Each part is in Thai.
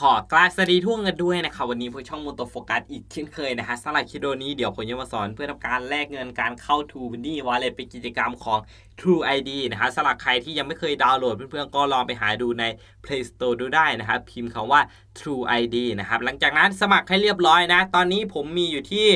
ขอกราบสวัสดีทั่วกันด้วยนะครับ วันนี้พวกช่องมูโตโฟกัสอีกเช่นเคยนะฮะสำหรับคลิปวิดีโอนี้เดี๋ยวผมจะมาสอนเพื่อทำการแลกเงินการเข้า True Money Wallet เป็นกิจกรรมของ True ID นะฮะสำหรับใครที่ยังไม่เคยดาวน์โหลดเพื่อนๆก็ลองไปหาดูใน Play Store ดูได้นะครับ พิมพ์คำว่า True ID นะครับ หลังจากนั้นสมัครให้เรียบร้อยนะ ตอนนี้ผมมีอยู่ที่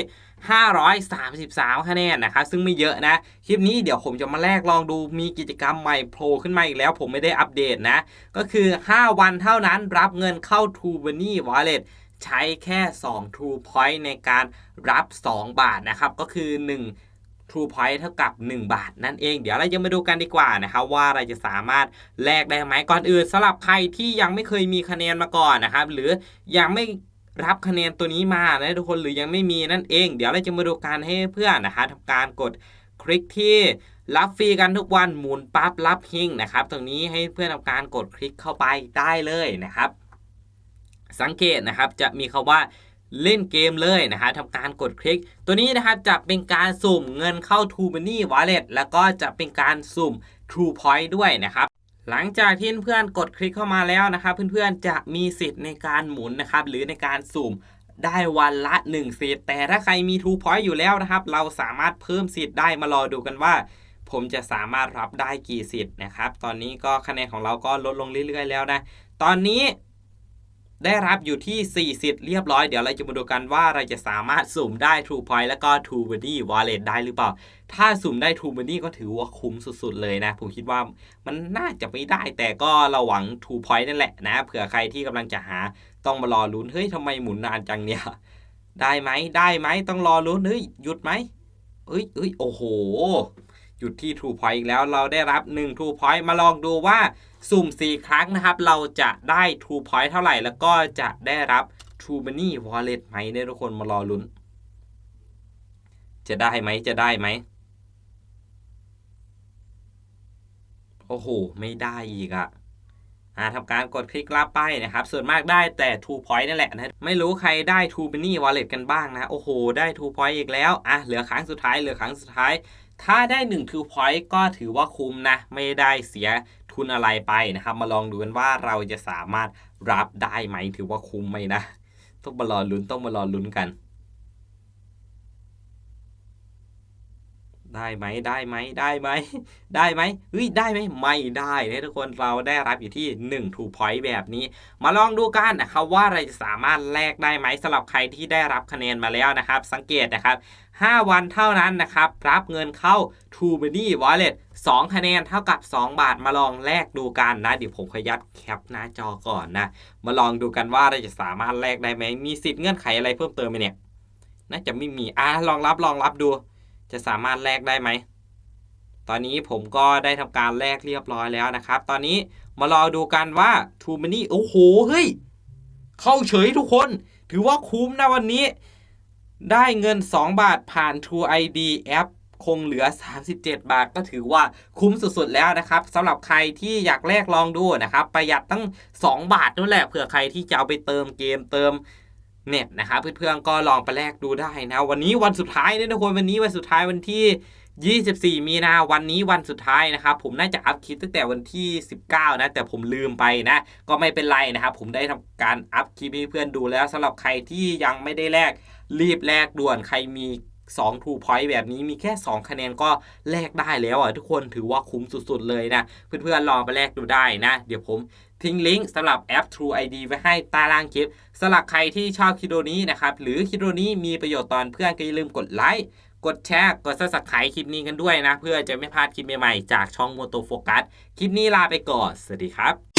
533 คะแนนนะครับ ซึ่งไม่เยอะนะ คลิปนี้เดี๋ยวผมจะมาแลกลองดูมีกิจกรรมใหม่โผล่ขึ้นมาอีกแล้วผมไม่ได้อัปเดตนะ ก็คือ 5 วันเท่านั้นรับเงินเข้า True Money Wallet ใช้แค่ 2 True Point ในการรับ 2 บาทนะครับ ก็คือ 1 True Point เท่ากับ 1 บาท นั่นเอง เดี๋ยวเราจะมาดูกันดีกว่านะครับว่าเราจะสามารถแลกได้ไหมก่อนอื่นสำหรับใครที่ยังไม่เคยมีคะแนนมาก่อนนะครับ หรือยังไม่ รับคะแนนตัวนี้มานะทุกคนหรือยังไม่มีนั่นเอง เดี๋ยวเราจะมาดูการให้เพื่อนนะฮะทำการกดคลิกที่รับฟรีกันทุกวันหมุนปั๊บรับฮิงนะครับ ตรงนี้ให้เพื่อนทำการกดคลิกเข้าไปได้เลยนะครับ สังเกตนะครับจะมีคาว่าเล่นเกมเลยนะฮะทำการกดคลิก ตัวนี้นะครับจะเป็นการสุ่มเงินเข้า True Money Wallet แล้วก็จะเป็นการสุ่ม True Point ด้วยนะครับ หลังจากที่เพื่อนกดคลิกเข้ามาแล้วนะครับ เพื่อนๆจะมีสิทธิ์ในการหมุนนะครับ หรือในการสุ่มได้วันละ1สิทธิ์แต่ถ้าใครมี True Point อยู่แล้วนะครับ เราสามารถเพิ่มสิทธิ์ได้มารอดูกันว่า ผมจะสามารถรับได้กี่สิทธิ์นะครับ ตอนนี้ก็คะแนนของเราก็ลดลงเรื่อยๆ แล้วนะ ตอนนี้ ได้รับอยู่ที่4สิทธิ์เรียบร้อย เดี๋ยวเราจะมาดูกันว่าเราจะสามารถสุ่มได้ True Point แล้วก็ True Money Wallet ได้หรือเปล่า ถ้าสุ่มได้ True Money ก็ถือว่าคุ้มสุดๆเลยนะ ผมคิดว่ามันน่าจะไม่ได้ แต่ก็เราหวัง True Point นั่นแหละนะ เผื่อใครที่กำลังจะหาต้องมารอลุ้น เฮ้ยทำไมหมุนนานจังเนี่ย ได้ไหมได้ไหมต้องรอลุ้น เฮ้ยหยุดไหมเอ้ยเอ้ยโอ้โห หยุดที่ True Point อีกแล้วเราได้รับ 1 True Point มาลองดูว่าสุ่ม 4 ครั้งนะครับ เราจะได้ True Point เท่าไหร่ แล้วก็จะได้รับ True Money Wallet ไหมเนี่ยทุกคนมารอลุ้น จะได้ไหมจะได้ไหมโอ้โห ไม่ได้อีกอะอ่าทำการกดคลิกรับไปนะครับ ส่วนมากได้แต่ True Point นั่นแหละนะ ไม่รู้ใครได้ True Money Wallet กันบ้างนะ โอ้โห ได้ True Point อีกแล้ว อะ เหลือครั้งสุดท้าย เหลือครั้งสุดท้าย ถ้าได้1 True Point ก็ถือว่าคุ้มนะ ไม่ได้เสียทุนอะไรไปนะครับ มาลองดูกันว่าเราจะสามารถรับได้ไหมถือว่าคุ้มไหมนะ ต้องมารอลุ้นต้องมารอลุ้นกัน ได้ไหมได้ไหมได้ไหมได้ไหมเฮ้ยได้ไหมไม่ได้นะทุกคนเราได้รับอยู่ที่1 True Point แบบนี้ มาลองดูกันนะครับว่าเราจะสามารถแลกได้ไหมสำหรับใครที่ได้รับคะแนนมาแล้วนะครับ สังเกตนะครับ 5 วันเท่านั้นนะครับ รับเงินเข้า True Money Wallet 2 คะแนนเท่ากับ 2 บาทมาลองแลกดูกันนะ เดี๋ยวผมขยับแคปหน้าจอก่อนนะ มาลองดูกันว่าเราจะสามารถแลกได้ไหมมีสิทธิ์เงื่อนไขอะไรเพิ่มเติมไหมเนี่ยน่าจะไม่มีอะลองรับลองรับดู จะสามารถแลกได้ไหม ตอนนี้ผมก็ได้ทำการแลกเรียบร้อยแล้วนะครับ ตอนนี้มารอดูกันว่า True Money โอ้โหเฮ้ยเข้าเฉยทุกคน ถือว่าคุ้มนะวันนี้ ได้เงิน 2 บาทผ่าน True ID แอปคงเหลือ 37 บาทก็ถือว่าคุ้มสุดๆแล้วนะครับสำหรับใครที่อยากแลกลองดูนะครับ ประหยัดตั้ง 2 บาทนั่นแหละเผื่อใครที่จะเอาไปเติมเกมเติม เน็ตนะครับเพื่อนๆก็ลองไปแลกดูได้นะ วันนี้วันสุดท้ายเนี่ยทุกคนวันนี้วันสุดท้ายวันที่ 24 มีนาวันนี้วันสุดท้ายนะครับ ผมน่าจะอัพคลิปตั้งแต่วันที่ 19 นะ แต่ผมลืมไปนะ ก็ไม่เป็นไรนะครับ ผมได้ทำการอัพคลิปให้เพื่อนดูแล้วสำหรับใครที่ยังไม่ได้แลกรีบแลกด่วนใครมี 2 True Point แบบนี้มีแค่ 2 คะแนนก็แลกได้แล้วอะทุกคนถือว่าคุ้มสุดๆเลยนะ เพื่อนๆลองไปแลกดูได้นะ เดี๋ยวผมทิ้งลิงก์สำหรับแอป True ID ไว้ให้ใต้ล่างคลิปสำหรับใครที่ชอบคลิปวิดีโอนี้นะครับ หรือคลิปวิดีโอนี้มีประโยชน์ตอนเพื่อนก็อย่าลืมกดไลค์กดแชร์กด subscribe คลิปนี้กันด้วยนะ เพื่อจะไม่พลาดคลิปใหม่ๆจากช่องโมโตโฟกัสคลิปนี้ลาไปก่อน สวัสดีครับ